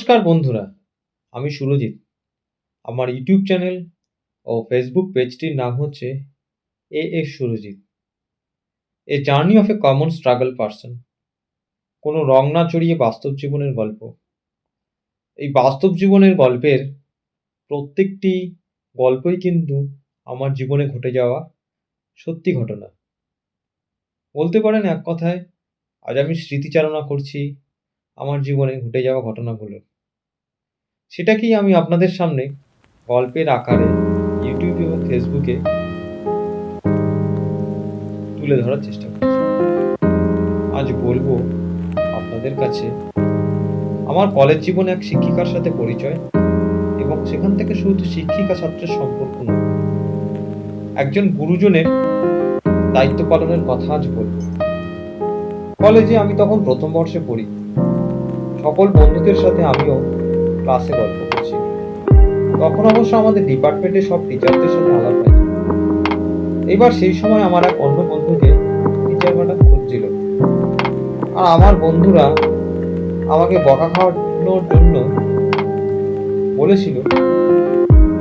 নমস্কার বন্ধুরা, আমি সুরজিৎ। আমার ইউটিউব চ্যানেল ও ফেসবুক পেজটির নাম হচ্ছে A S Surajit. A journey of a common struggle person. কোনো রং না চড়িয়ে বাস্তব জীবনের গল্প। এই বাস্তব জীবনের গল্পের প্রত্যেকটি গল্পই কিন্তু আমার জীবনে ঘটে যাওয়া সত্যি ঘটনা। বলতে পারেন এক কথায়, আজ আমি স্মৃতিচারণা করছি আমার জীবনে ঘটে যাওয়া ঘটনাগুলো। সেটাকেই আমি আপনাদের সামনে গল্পের আকারে ইউটিউব এবং ফেসবুকে তুলে ধরার চেষ্টা করছি। আজ বলব আপনাদের কাছে আমার কলেজ জীবনে এক শিক্ষিকার সাথে পরিচয় এবং সেখান থেকে শুধু শিক্ষিকা ছাত্রের সম্পর্ক নয়, একজন গুরুজনের দায়িত্ব পালনের কথা আজ বলব। কলেজে আমি তখন প্রথম বর্ষে পড়ি। সকল বন্ধুদের সাথে আমিও ক্লাসে গল্প করছি। তখন অবশ্য আমাদের ডিপার্টমেন্টে সব টিচারদের সাথে আলাপ হয় এবার সেই সময় আমার এক অন্য বন্ধুকে টিচার ম্যাডাম খুঁজছিল। আর আমার বন্ধুরা আমাকে বকা খাওয়ানোর জন্য বলেছিল,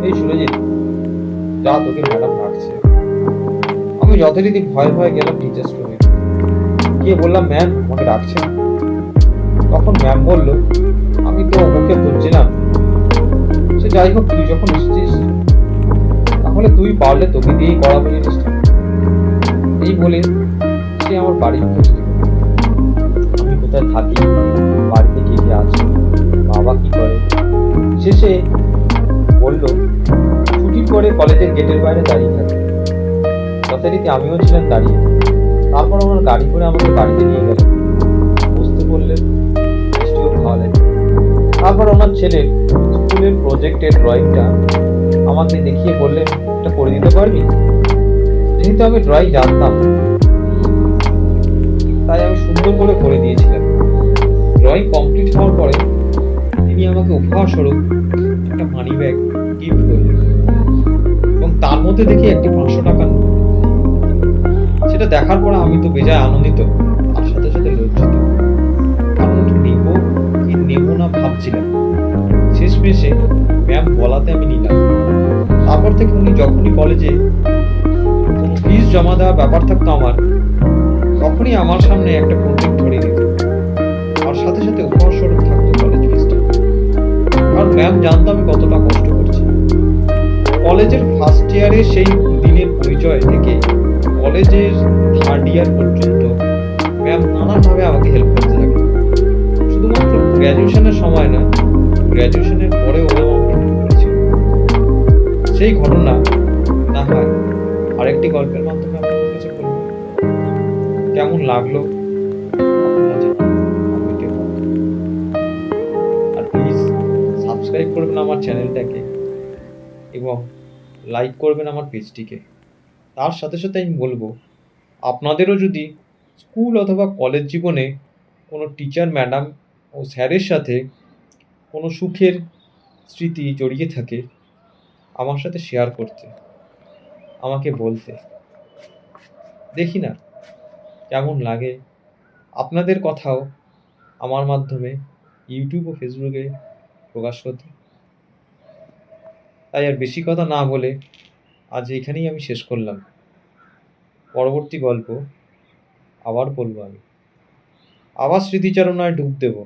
এই সুরজিৎ, যা তোকে ম্যাডাম ডাকছে। আমি যথারীতি ভয় ভয় গেলাম টিচার স্টোরে গিয়ে বললাম ম্যাম আমাকে ডাকছেন তখন ম্যাম বলল, আমি তো ওকে খুঁজছিলাম। সে যাই হোক, তুই যখন এসেছিস, তাহলে তুই পারলে তোকে দিয়েই করাবো জিনিসটা এই বলে সে আমার বাড়ি খোঁজ আমি কোথায় থাকি, বাড়িতে কে কে আছে, বাবা কি করে? শেষে বলল, ছুটির পরে কলেজের গেটের বাইরে দাঁড়িয়ে থাকে। যথারীতি আমিও ছিলাম দাঁড়িয়ে। তারপর আমার গাড়ি করে আমাকে বাড়িতে নিয়ে গেলেন তারপর ওনার ছেলের স্কুলের প্রজেক্টের ড্রয়িংটা আমাকে দেখিয়ে বললেন এটা করে দিতে পারবি? যেহেতু আমি ড্রয়িং জানতাম, তাই আমি সুন্দর করে করে দিয়েছিলাম। ড্রয়িং কমপ্লিট হওয়ার পরে তিনি আমাকে উপহার স্বরূপ একটা মানি ব্যাগ গিফট করলেন এবং তার মধ্যে দেখি একটি পাঁচশো টাকার সেটা দেখার পরে আমি তো বেজায় আনন্দিত, তার সাথে সাথে লজ্জিত। কারণ নেব কি নেব না ভাবছিলাম। শেষমেশে ম্যাম বলাতে আমি নিলাম। তারপর থেকে উনি যখনই কলেজে কোনো ফিস জমা দেওয়ার ব্যাপার থাকতো আমার, তখনই আমার সামনে একটা প্রজেক্ট ধরিয়ে দিত আর সাথে সাথে উপহার স্বরূপ থাকতো কলেজ ফিসটা কারণ ম্যাম জানতো আমি কতটা কষ্ট করছি। কলেজের ফার্স্ট ইয়ারে সেই দিনের পরিচয় থেকে কলেজের থার্ড ইয়ার পর্যন্ত ম্যাম নানানভাবে আমাকে হেল্প করতে থাকে। শুধুমাত্র গ্র্যাজুয়েশনের সময় না গ্র্যাজুয়েশনের পরে ম্যাম আমাকে করেছিল সেই ঘটনা না হয় আরেকটি গল্পের মাধ্যমে আপনাদের কাছে বলব কেমন লাগল? আর প্লিজ সাবস্ক্রাইব করবেন আমার চ্যানেলটাকে এবং লাইক করবেন আমার পেজটিকে তার সাথে সাথে আমি বলব, আপনাদেরও যদি স্কুল অথবা কলেজ জীবনে কোনো টিচার ম্যাডাম ও স্যারের সাথে কোনো সুখের স্মৃতি জড়িয়ে থাকে আমার সাথে শেয়ার করতে, আমাকে বলতে। দেখি না কেমন লাগে। আপনাদের কথাও আমার মাধ্যমে ইউটিউব ও ফেসবুকে প্রকাশ করতে। তাই আর বেশি কথা না বলে আজ এখানেই আমি শেষ করলাম। পরবর্তী গল্প আবার বলব আমি। আবার স্মৃতিচারণায় ডুব দেবো।